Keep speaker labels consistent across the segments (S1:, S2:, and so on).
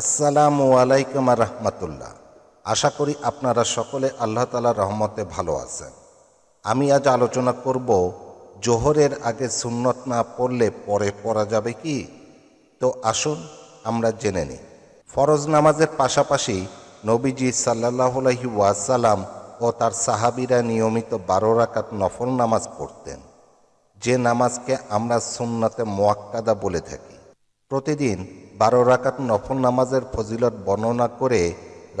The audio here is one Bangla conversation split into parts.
S1: আসসালামু আলাইকুম রহমতুল্লাহ। আশা করি আপনারা সকলে আল্লাহ তালার রহমতে ভালো আছেন। আমি আজ আলোচনা করব, জোহরের আগে সুন্নত না পড়লে পরে পড়া যাবে কি? তো আসুন, আমরা জেনে নিই। ফরজ নামাজের পাশাপাশি নবীজি সাল্লাহ আলহি ওয়াসালাম ও তার সাহাবিরা নিয়মিত বারো রাকাত নফল নামাজ পড়তেন। যে নামাজকে আমরা সুন্নতে মোয়াক্কাদা বলে থাকি। প্রতিদিন বারো রাকাত নফল নামাজের ফজিলত বর্ণনা করে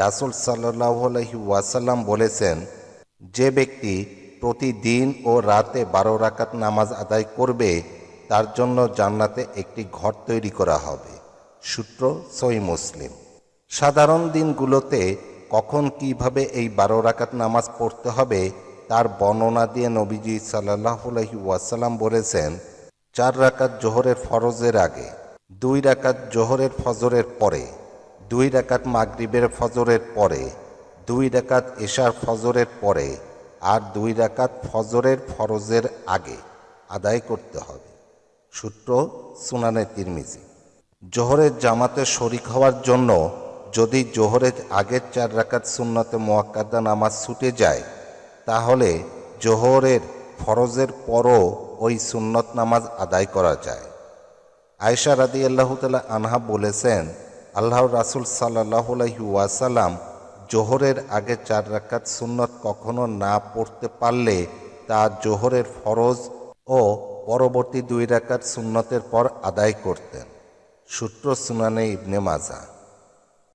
S1: রাসুল সাল্লাহ ওয়াসাল্লাম বলেছেন, যে ব্যক্তি প্রতিদিন ও রাতে বারো রাকাত নামাজ আদায় করবে, তার জন্য জান্নাতে একটি ঘর তৈরি করা হবে। সূত্র সই মুসলিম। সাধারণ দিনগুলোতে কখন কীভাবে এই বারো রাকাত নামাজ পড়তে হবে, তার বর্ণনা দিয়ে নবীজি সাল্লাহ আলহি ওয়াসাল্লাম বলেছেন, চার রাকাত জোহরের ফরজের আগে দুই রাকাত জোহরের ফজরের পরে, দুই রাকাত মাগরিবের ফজরের পরে, দুই রাকাত এশার ফজরের পরে আর দুই রাকাত ফজরের ফরজের আগে আদায় করতে হবে। সূত্র সুনানে তিরমিজি। জোহরের জামাতে শরিক হওয়ার জন্য যদি জোহরের আগের চার রাকাত সুন্নতে মোয়াক্কাদা নামাজ ছুটে যায়, তাহলে জোহরের ফরজের পরও ওই সুন্নত নামাজ আদায় করা যায়। আয়সা রাদি আল্লাহ তালা আনহা বলেছেন আল্লাহ রাসুল সাল্লাহ ওয়াসাল্লাম জোহরের আগে চার রাকাত সুন্নত কখনো না পড়তে পারলে তা জোহরের ফরজ ও পরবর্তী দুই রাকাত সুন্নতের পর আদায় করতেন। সূত্র সুনানে ইবনে মাজা